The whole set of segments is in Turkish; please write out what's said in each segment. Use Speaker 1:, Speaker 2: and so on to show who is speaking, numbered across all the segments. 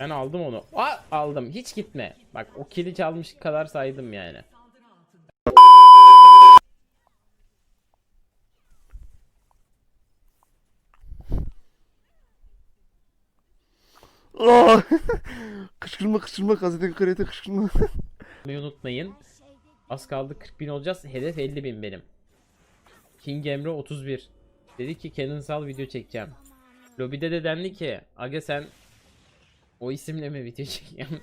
Speaker 1: Ben aldım onu. Aa, aldım. Hiç gitme. Bak o kili çalmış kadar saydım yani.
Speaker 2: Aa! kışkırma kışkırma gazetenin kredi kışkırma.
Speaker 1: Bunu unutmayın. Az kaldı 40 bin olacağız. Hedef 50 bin benim. King Emre 31. Dedi ki Canon sal video çekeceğim. Lobide de dendi ki Aga sen o isimle mi video çekeceğim?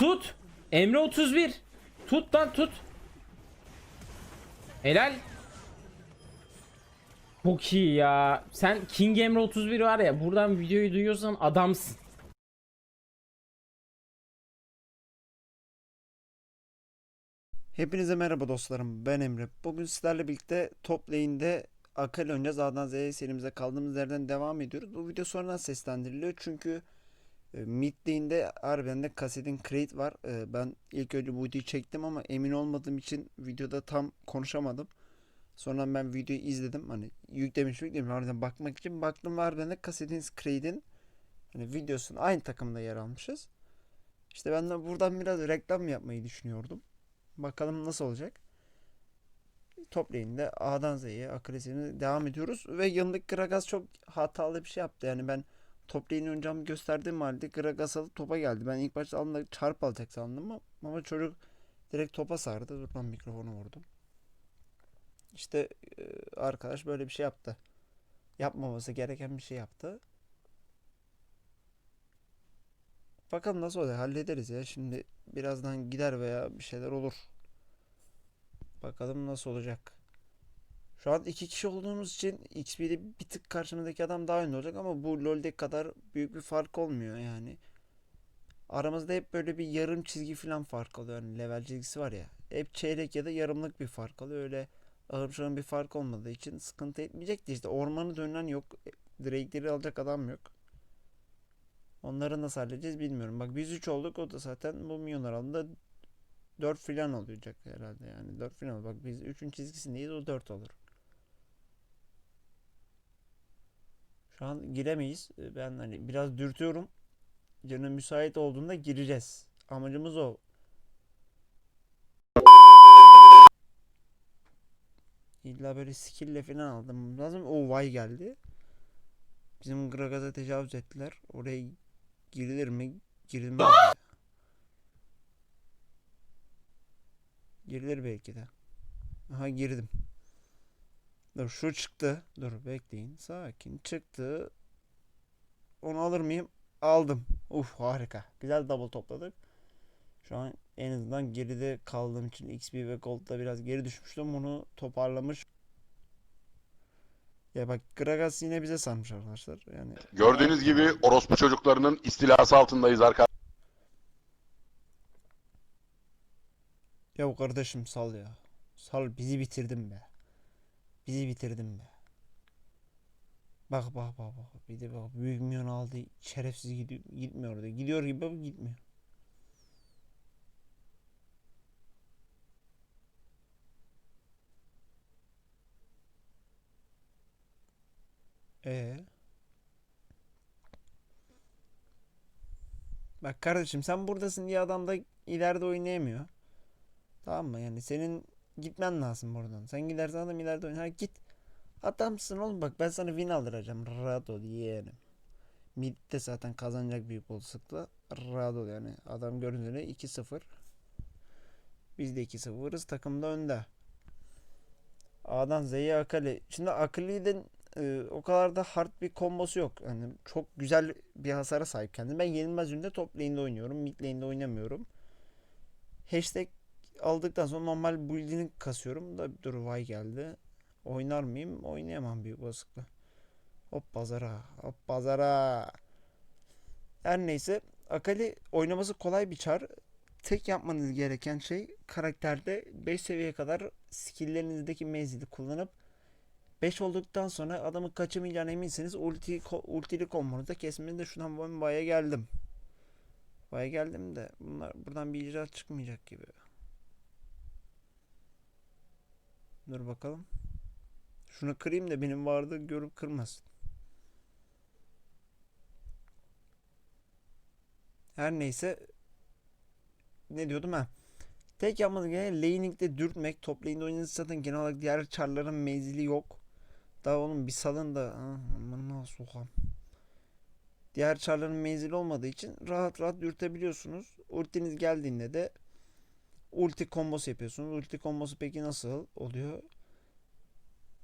Speaker 1: tut. Emre 31. Tut lan tut. Helal. Çok iyi ya. Sen King Emre 31 var ya buradan videoyu duyuyorsan adamsın.
Speaker 2: Hepinize merhaba dostlarım. Ben Emre. Bugün sizlerle birlikte top lane'de Akali oynayacağız. A'dan Z'ye serimize kaldığımız yerden devam ediyoruz. Bu video sonradan seslendiriliyor çünkü e, mid lane'de harbiden de kasetin crate var. E, Ben ilk önce bu videoyu çektim ama emin olmadığım için videoda tam konuşamadım. Sonra ben videoyu izledim. Hani yüklemiş yüklemiş. Harbiden bakmak için baktım harbiden de kasetin crate'in hani videosun aynı takımda yer almışız. İşte ben de buradan biraz reklam yapmayı düşünüyordum. Bakalım nasıl olacak. Top lane'de A'dan Z'ye akresini devam ediyoruz. Ve yanındaki Gragas çok hatalı bir şey yaptı. Yani ben top lane'i oynayacağımı gösterdiğim halde Gragas alıp topa geldi. Ben ilk başta alımda çarp alacak sandım ama, çocuk direkt topa sardı. Dur ben mikrofonu vurdum. İşte arkadaş böyle bir şey yaptı. Yapmaması gereken bir şey yaptı. Bakalım nasıl olacak hallederiz ya. Şimdi birazdan gider veya bir şeyler olur. Bakalım nasıl olacak. Şu an iki kişi olduğumuz için XP'de bir tık karşımızdaki adam daha önde olacak ama bu LoL'deki kadar büyük bir fark olmuyor yani. Aramızda hep böyle bir yarım çizgi falan fark oluyor. Yani level çizgisi var ya. Hep çeyrek ya da yarımlık bir fark oluyor. Öyle ağır bir fark olmadığı için sıkıntı etmeyecekti. İşte ormanı dönen yok. Drake'leri alacak adam yok. Onları nasıl halledeceğiz bilmiyorum. Bak biz 3 olduk. O da zaten bu milyon aralığında 4 filan olacak herhalde yani. 4 filan. Bak biz 3'ün çizgisindeyiz. O 4 olur. Şu an giremeyiz. Ee, Ben hani biraz dürtüyorum. Canım müsait olduğunda gireceğiz. Amacımız o. İlla böyle skill'le falan aldım. Lazım. O vay geldi. Bizim Gragas'a tecavüz ettiler. Oraya girilir mi? Girilmez. mi? Girilir belki de. Aha girdim. Dur şu çıktı. Dur bekleyin. Sakin çıktı. Onu alır mıyım? Aldım. Uf harika. Güzel double topladık. Şu an en azından geride kaldığım için XP ve Gold'da biraz geri düşmüştüm. Bunu toparlamış. Ya bak Gragas yine bize sarmış arkadaşlar. Yani
Speaker 3: Gördüğünüz gibi orospu çocuklarının istilası altındayız arkadaşlar.
Speaker 2: Ya kardeşim sal ya. Sal bizi bitirdin be. Bizi bitirdin be. Bak bak bak bak. Bir de bak büyük milyon aldı. Şerefsiz gidiyor, gitmiyor orada. Gidiyor gibi ama gitmiyor. Ee. Bak kardeşim sen buradasın diye adam da ileride oynayamıyor. Tamam mı? Yani senin gitmen lazım buradan. Sen gidersen adam ileride oynar. Git. Adamsın oğlum bak ben sana win aldıracağım. Rahat ol yeğenim. Mid'de zaten kazanacak büyük olasılıkla. Rahat ol yani. Adam göründüğüne 2-0. Biz de 2-0'ız. Takım da önde. A'dan Z'ye Akali. Şimdi Akali'den e, o kadar da hard bir kombosu yok. Yani çok güzel bir hasara sahip kendim. Ben yenilmez ünde top lane'de oynuyorum. Mid lane'de oynamıyorum. Hashtag aldıktan sonra normal build'ini kasıyorum da dur vay geldi. Oynar mıyım? Oynayamam büyük olasılıkla. Hop pazara. Hop pazara. Her neyse Akali oynaması kolay bir çar. Tek yapmanız gereken şey karakterde 5 seviyeye kadar skill'lerinizdeki menzili kullanıp 5 olduktan sonra adamı kaçamayacağına eminseniz ulti, ultili kombonuza kesmeniz şuradan ben baya geldim. Baya geldim de bunlar buradan bir icraat çıkmayacak gibi. Dur bakalım. Şunu kırayım da benim vardı görüp kırmasın. Her neyse ne diyordum ha. Tek yapmanız gereken laning'de dürtmek. Top lane'de oynadığınız zaten genel olarak diğer çarların menzili yok. Daha oğlum bir salın da nasıl sokam. Diğer çarların menzili olmadığı için rahat rahat dürtebiliyorsunuz. Ultiniz geldiğinde de ulti kombosu yapıyorsunuz. Ulti kombosu peki nasıl oluyor?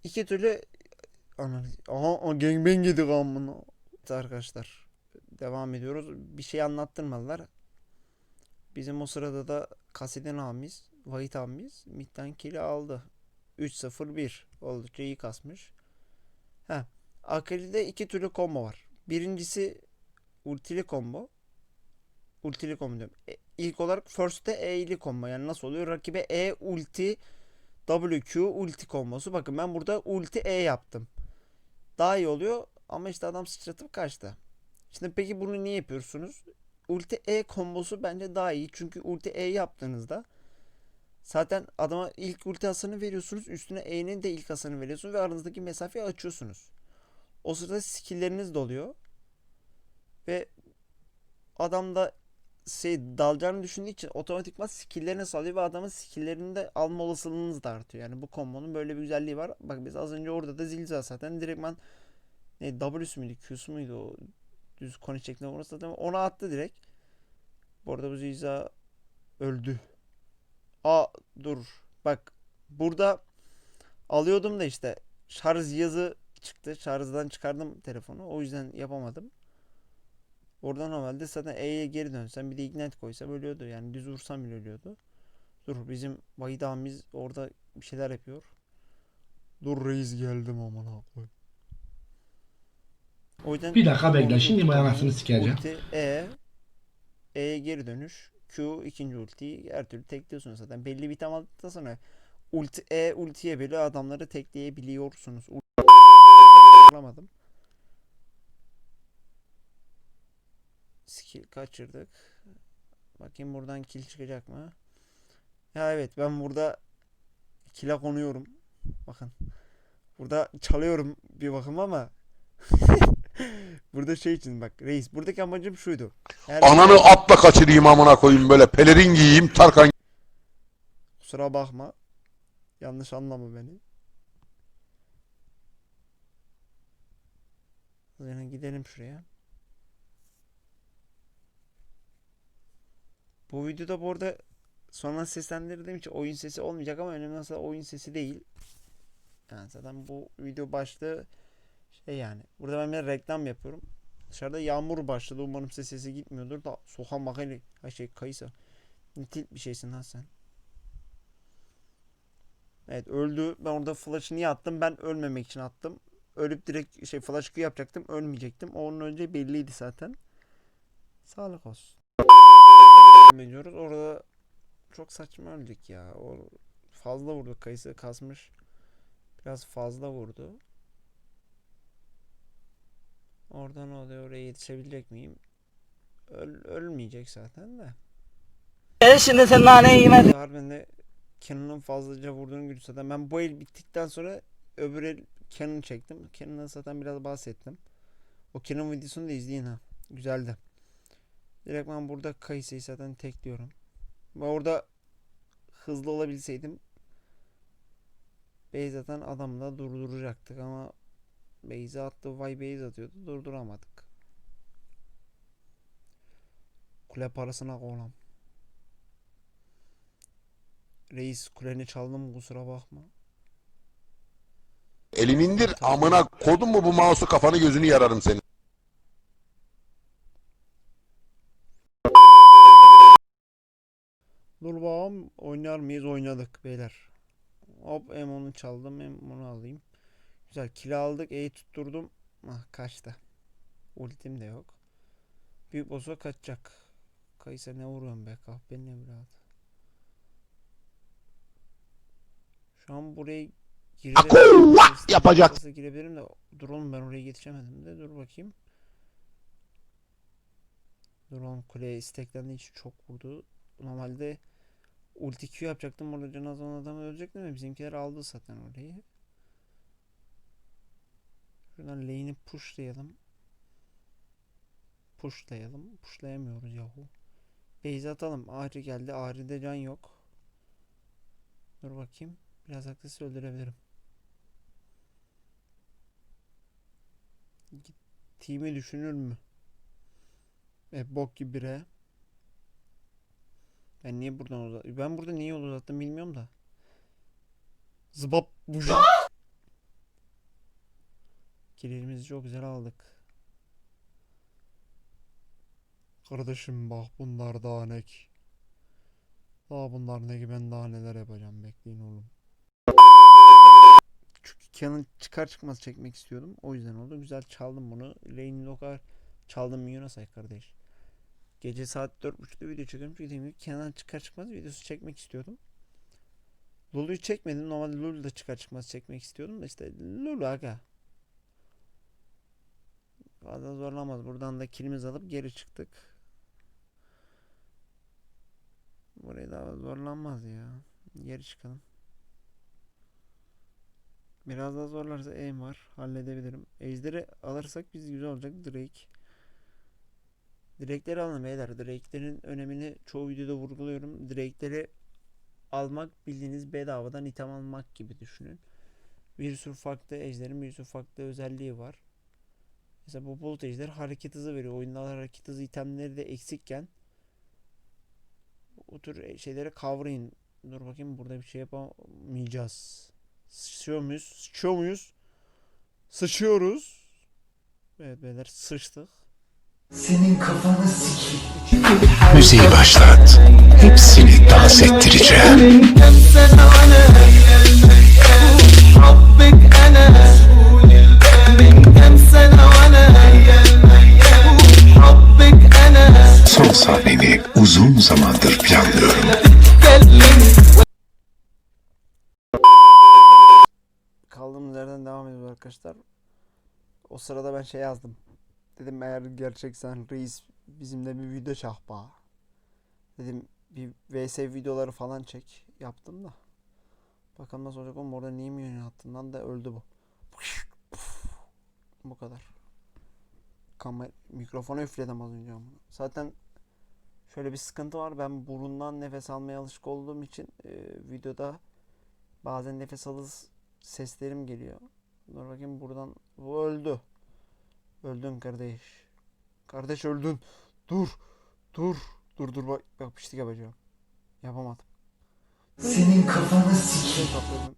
Speaker 2: İki türlü Ana, aha, gangbang yedik amına. Arkadaşlar devam ediyoruz. Bir şey anlattırmadılar. Bizim o sırada da Kasiden abimiz, Vahit abimiz midden kill'i aldı. 3-0-1. Oldukça iyi kasmış. Ha, Akali'de iki türlü combo var. Birincisi ultili combo. Ultili combo diyorum. E, ilk olarak first'te E'li combo. Yani nasıl oluyor? Rakibe E ulti WQ ulti kombosu. Bakın ben burada ulti E yaptım. Daha iyi oluyor ama işte adam sıçratıp kaçtı. Şimdi peki bunu niye yapıyorsunuz? Ulti E kombosu bence daha iyi. Çünkü ulti E yaptığınızda zaten adama ilk ulti hasarını veriyorsunuz. Üstüne E'nin de ilk hasarını veriyorsunuz ve aranızdaki mesafeyi açıyorsunuz. O sırada skill'leriniz doluyor. Ve adam da şey dalacağını düşündüğü için otomatikman skill'lerini salıyor ve adamın skill'lerini de alma olasılığınız da artıyor. Yani bu kombonun böyle bir güzelliği var. Bak biz az önce orada da Zilza zaten direktman ne W'su muydu Q'su muydu o düz koni şeklinde vurması zaten ona attı direkt. Bu arada bu Zilza öldü. Aa dur. Bak burada alıyordum da işte şarj cihazı çıktı. Şarjdan çıkardım telefonu. O yüzden yapamadım. Oradan normalde zaten E'ye geri dönsem bir de ignite koysam ölüyordu. Yani düz vursam bile ölüyordu. Dur bizim Vahid abimiz orada bir şeyler yapıyor. Dur reis geldim aman koy. O yüzden
Speaker 4: Bir dakika bekle, şimdi bu
Speaker 2: unutmayın.
Speaker 4: anasını sikeceğim.
Speaker 2: E E'ye geri dönüş Q ikinci ultiyi her türlü tekliyorsunuz zaten. Belli bir tam aldıktan sonra ulti E ultiye böyle adamları tekleyebiliyorsunuz. Ulti Skill kaçırdık. Bakayım buradan kill çıkacak mı? Ya evet ben burada kill'e konuyorum. Bakın. Burada çalıyorum bir bakım ama burada şey için bak reis buradaki amacım şuydu. Eğer
Speaker 3: Ananı atla kaçırayım amına koyayım böyle pelerin giyeyim Tarkan
Speaker 2: Kusura bakma. Yanlış anlama beni. Yani gidelim şuraya. Bu videoda bu arada sonra seslendirdiğim için oyun sesi olmayacak ama önemli olan oyun sesi değil. Yani zaten bu video başlığı şey yani. Burada ben bir reklam yapıyorum. Dışarıda yağmur başladı. Umarım ses sesi gitmiyordur da soğan bakayım. Ay şey kayısı. Nitil bir şeysin ha sen. Evet öldü. Ben orada flash'ı niye attım? Ben ölmemek için attım. Ölüp direkt şey flash yapacaktım. Ölmeyecektim. Onun önce belliydi zaten. Sağlık olsun. Biliyoruz. Orada çok saçma öldük ya. O fazla vurdu. Kayısı kasmış. Biraz fazla vurdu. Oradan oluyor. Oraya yetişebilecek miyim? Öl- ölmeyecek zaten de.
Speaker 5: Şimdi sen naneyi yemedin.
Speaker 2: Harbiden de Cannon'ın fazlaca vurduğunu gücü zaten. Ben bu el bittikten sonra öbür el Canon çektim. Cannon'dan zaten biraz bahsettim. O Canon videosunu da izleyin ha. Güzeldi. Direkt ben burada Kayse'yi zaten tekliyorum. Ve orada hızlı olabilseydim Beyza'dan adamı da durduracaktık ama Beyza attı vay Beyza atıyordu durduramadık. Kule parasına kolam. Reis kuleni çaldım kusura bakma.
Speaker 3: elini indir amına kodun mu bu mouse'u kafanı gözünü yararım senin.
Speaker 2: Dur bakalım oynar mıyız oynadık beyler. Hop hem onu çaldım hem onu alayım. Güzel kill aldık E'yi tutturdum. Ah kaçtı. Ultim de yok. Büyük boss'a kaçacak. Kaysa ne vuruyorsun be kahpenin evladı. Şu an buraya girebilirim.
Speaker 3: yapacak.
Speaker 2: Nasıl girebilirim de dur oğlum ben oraya yetişemedim de dur bakayım. Dur oğlum kuleye isteklendiği için çok vurdu. Normalde ulti Q yapacaktım. Orada can az olan adam ölecekti mi? Bizimkiler aldı zaten orayı. Şuradan lane'i pushlayalım. Pushlayalım. Pushlayamıyoruz yahu. Base atalım. Ahri geldi. Ahri'de can yok. Dur bakayım. Biraz haklıysa öldürebilirim. Team'i düşünür mü? E bok gibi bire. Ben niye buradan uzat... Ben burada niye yol uzattım bilmiyorum da. Zıbap. Killerimizi çok güzel aldık. Kardeşim bak bunlar daha ne ki. Daha bunlar ne ki ben daha neler yapacağım bekleyin oğlum. Çünkü Can'ın çıkar çıkmaz çekmek istiyordum. O yüzden oldu. Güzel çaldım bunu. Lane'in o kadar çaldım milyona say kardeş. Gece saat 4.30'da video çekiyorum çünkü dediğim gibi Kenan çıkar çıkmaz videosu çekmek istiyordum. Lulu'yu çekmedim. Normalde Lulu da çıkar çıkmaz çekmek istiyordum da işte Lulu aga. Fazla zorlamaz. Buradan da kilimizi alıp geri çıktık. Burayı daha zorlanmaz ya. Geri çıkalım. Biraz daha zorlarsa aim var. Halledebilirim. Ejder'i alırsak biz güzel olacak. Drake. Drake'leri alın beyler. Drake'lerin önemini çoğu videoda vurguluyorum. Drake'leri almak bildiğiniz bedavadan item almak gibi düşünün. Bir sürü farklı ejderin bir sürü farklı özelliği var. Mesela bu ejderi hareket hızı veriyor. Oyunda hareket hızı itemleri de eksikken o tür şeyleri kavrayın. Dur bakayım burada bir şey yapamayacağız. Sıçıyor muyuz? Sıçıyor muyuz? Sıçıyoruz. Evet beyler sıçtık.
Speaker 4: Senin kafanı sikeyim.
Speaker 6: Müziği başlat. Hepsini dans ettireceğim. son sahneni uzun zamandır planlıyorum.
Speaker 2: Kaldığımız yerden devam ediyoruz arkadaşlar. O sırada ben şey yazdım. Dedim eğer gerçekten reis bizimle bir video çahba. Dedim bir VS videoları falan çek. Yaptım da. Bakalım nasıl olacak oğlum orada niye milyon attın lan da öldü bu. Bu kadar. Kamer mikrofona üfledim az önce. Zaten şöyle bir sıkıntı var. Ben burundan nefes almaya alışık olduğum için e, videoda bazen nefes alız seslerim geliyor. Dur bakayım buradan. Bu öldü. Öldün kardeş. Kardeş öldün. Dur. Dur. Dur dur bak. Bak piştik yapacağım. Yapamadım.
Speaker 4: senin kafanı sikeyim.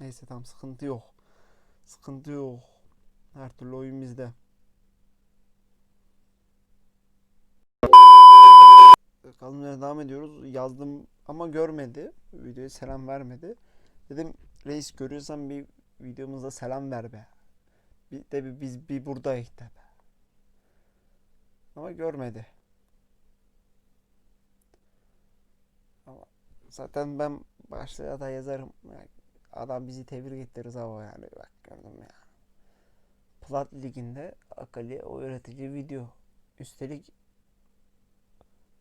Speaker 2: Neyse tamam sıkıntı yok. Sıkıntı yok. Her türlü oyun bizde. Kalın yerine devam ediyoruz. Yazdım ama görmedi. Videoya selam vermedi. Dedim reis görüyorsan bir videomuzda selam ver be. Bir de biz bir buradayız de be. Ama görmedi. Ama zaten ben başlığa da yazarım. Adam bizi tebrik ettiririz ama yani bak gördüm ya. Plat Ligi'nde Akali o öğretici video. Üstelik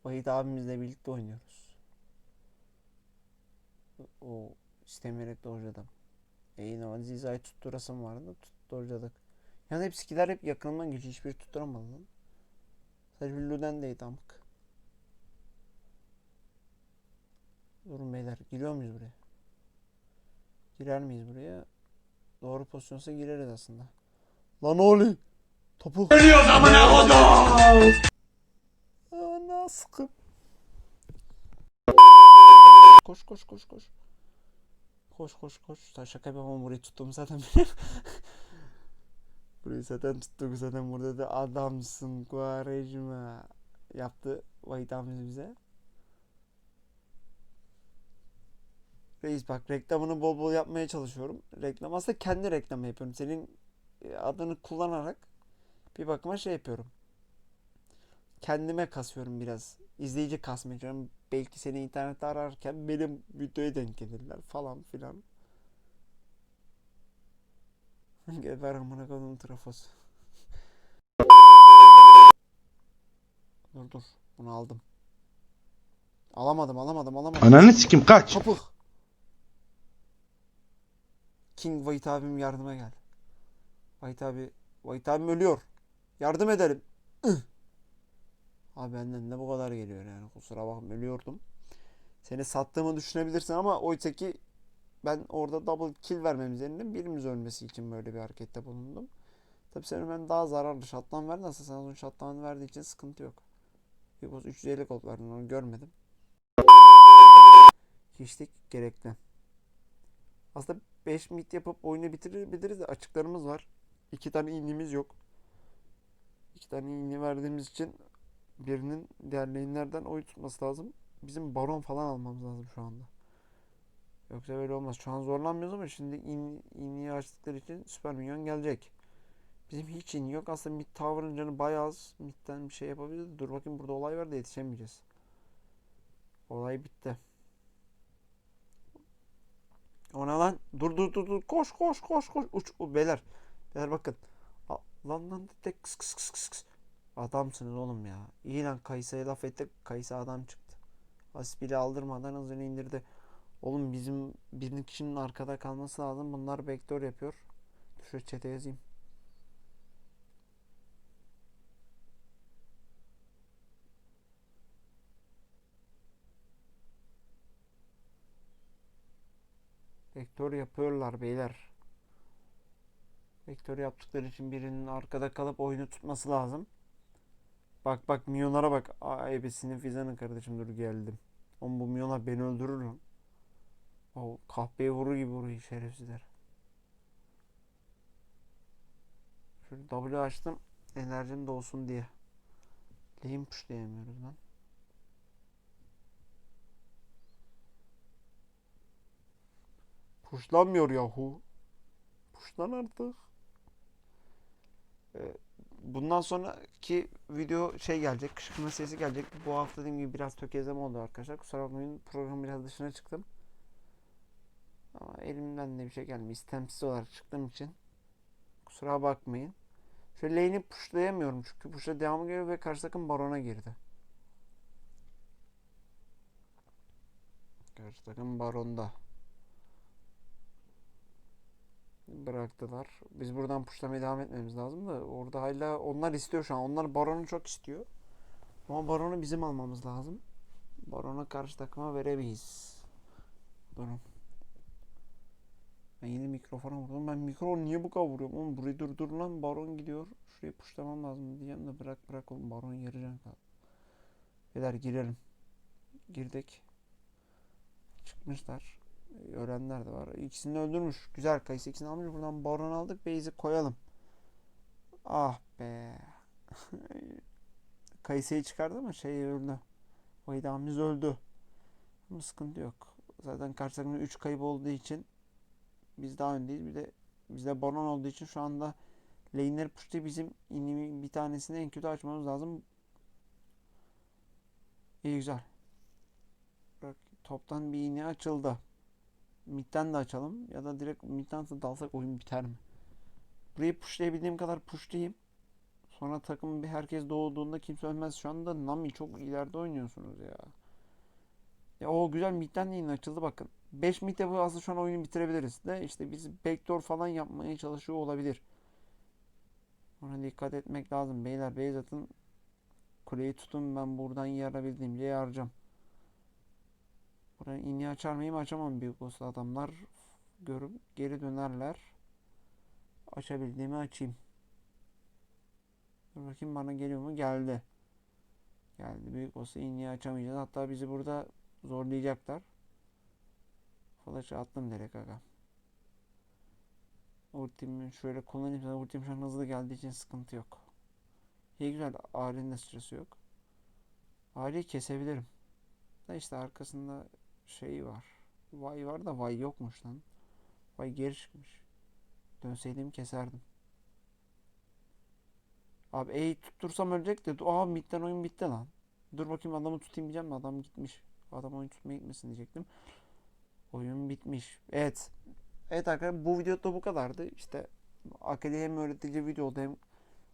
Speaker 2: Vahit abimizle birlikte oynuyoruz. O istemeyerek dojladım. E o Ziza'yı tutturasım vardı. Tutturacadık. Yani hep skiler hep yakınından geçiyor. Hiçbiri tutturamadı lan. Sadece Lüden değdi amık. Durun beyler. Giriyor muyuz buraya? Girer miyiz buraya? Doğru pozisyonsa gireriz aslında. Lan oli! Topu. Geliyor amına kodum! Ana sıkım. Koş koş koş koş. Koş koş koş. Sen şaka yapamam burayı tuttum zaten. burayı zaten tuttuk zaten burada da adamsın Quaresma yaptı Vahit abimiz bize. Reis bak reklamını bol bol yapmaya çalışıyorum. Reklam aslında kendi reklamı yapıyorum. Senin e, adını kullanarak bir bakıma şey yapıyorum. Kendime kasıyorum biraz. İzleyici kasmaya çalışıyorum. Belki seni internette ararken benim videoya denk gelirler falan filan. Geber amına koyduğum trafosu. Dur dur. Bunu aldım. Alamadım alamadım alamadım.
Speaker 6: Ananı sikim kaç.
Speaker 2: Kapı. King White abim yardıma geldi. White abi, White abim ölüyor. Yardım edelim. Abi benden de bu kadar geliyor yani. Kusura bakma ölüyordum. Seni sattığımı düşünebilirsin ama oysa ki ben orada double kill vermemiz yerine birimiz ölmesi için böyle bir harekette bulundum. Tabi senin ben daha zararlı şatlan ver nasıl sen onun şatlanı verdiği için sıkıntı yok. Yoksa 350 gold verdin onu görmedim. Hiçlik gerekli. Aslında 5 mit yapıp oyunu bitirebiliriz de açıklarımız var. 2 tane inimiz yok. 2 tane ini verdiğimiz için birinin diğer oy tutması lazım. Bizim baron falan almamız lazım şu anda. Yoksa böyle olmaz. Şu an zorlanmıyoruz ama şimdi in, iniyi açtıkları için süper minyon gelecek. Bizim hiç in yok. Aslında mid tower'ın canı bayağı az. Mid'den bir şey yapabiliriz. Dur bakayım burada olay var da yetişemeyeceğiz. Olay bitti. Ona lan. Dur dur dur dur. Koş koş koş koş. Uç. U- Beyler. Beyler bakın. A- lan lan tek kıs kıs kıs kıs. Adamsınız oğlum ya. İyi lan Kayısı'ya laf ettik. Kayısı adam çıktı. Aspili aldırmadan hızını indirdi. Oğlum bizim birinin kişinin arkada kalması lazım. Bunlar backdoor yapıyor. Şu chat'e yazayım. Vektör yapıyorlar beyler. Vektör yaptıkları için birinin arkada kalıp oyunu tutması lazım. Bak bak milyonlara bak. Aa ebesinin fizanın kardeşim dur geldim. Oğlum bu milyonlar beni öldürür lan. O kahpeye vurur gibi vuruyor şerefsizler. Şöyle W açtım. Enerjim dolsun diye. Lane pushlayamıyoruz lan. Puşlanmıyor yahu. Puşlan artık. Ee, bundan sonraki video şey gelecek. Kışkırtma sesi gelecek. Bu hafta dediğim gibi biraz tökezleme oldu arkadaşlar. Kusura bakmayın program biraz dışına çıktım. Ama elimden de bir şey gelmiyor. İstemsiz olarak çıktığım için. Kusura bakmayın. Şöyle lane'i pushlayamıyorum çünkü push'a devamı geliyor ve karşı takım barona girdi. Karşı takım baronda. Bıraktılar. Biz buradan puşlamaya devam etmemiz lazım da orada hala onlar istiyor şu an. Onlar baronu çok istiyor. Ama baronu bizim almamız lazım. Baronu karşı takıma veremeyiz. Durun. Ben yine mikrofona vurdum. Ben mikrofon niye bu kadar vuruyorum? Oğlum burayı durdur lan. Baron gidiyor. Şurayı puşlamam lazım diyeceğim de bırak bırak oğlum. Baron yarayacaksın kal. Beyler girelim. Girdik. Çıkmışlar. Ölenler de var. İkisini öldürmüş. Güzel kayısı ikisini almış. Buradan baron aldık. Base'i koyalım. Ah be. Kayısı'yı çıkardı ama şey öldü. İdamımız öldü. Ama sıkıntı yok. Zaten karşı takımda 3 kayıp olduğu için biz daha öndeyiz. Bir de bizde baron olduğu için şu anda lane'leri push'ta bizim inimi bir tanesini en kötü açmamız lazım. İyi güzel. Bak toptan bir iğne açıldı. Mid'den de açalım ya da direkt mid'den de dalsak oyun biter mi? Burayı pushlayabildiğim kadar pushlayayım. Sonra takım bir herkes doğduğunda kimse ölmez. Şu anda Nami çok ileride oynuyorsunuz ya. Ya o güzel mid'den de yine açıldı bakın. 5 mid'e bu aslında şu an oyunu bitirebiliriz de işte biz backdoor falan yapmaya çalışıyor olabilir. Ona dikkat etmek lazım. Beyler Beyzat'ın kuleyi tutun ben buradan yarabildiğimce yaracağım. Buraya ini açar mıyım? Açamam büyük olsa adamlar görüp geri dönerler. Açabildiğimi açayım. Dur bakayım bana geliyor mu? Geldi. Geldi. Büyük olsa iniyi açamayacağız. Hatta bizi burada zorlayacaklar. Flash'ı attım direkt aga. Ultimi şöyle kullanayım. Ultim şu an hızlı geldiği için sıkıntı yok. İyi güzel. Ari'nin de sırası yok. Ari'yi kesebilirim. Da işte arkasında şey var. Vay var da vay yokmuş lan. Vay geri çıkmış. Dönseydim keserdim. Abi E'yi tuttursam ölecek de. Aa midden oyun bitti lan. Dur bakayım adamı tutayım diyeceğim de adam gitmiş. Adam oyun tutmaya gitmesin diyecektim. Oyun bitmiş. Evet. Evet arkadaşlar bu videoda bu kadardı. İşte Akali hem öğretici video oldu hem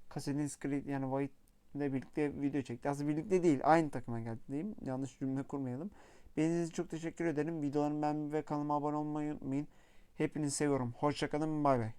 Speaker 2: Assassin's Creed yani White ile birlikte video çekti. Aslında birlikte değil aynı takıma geldi diyeyim. Yanlış cümle kurmayalım. Beğendiğiniz çok teşekkür ederim. Videolarımı beğenmeyi ve kanalıma abone olmayı unutmayın. Hepinizi seviyorum. Hoşçakalın. Bay bay.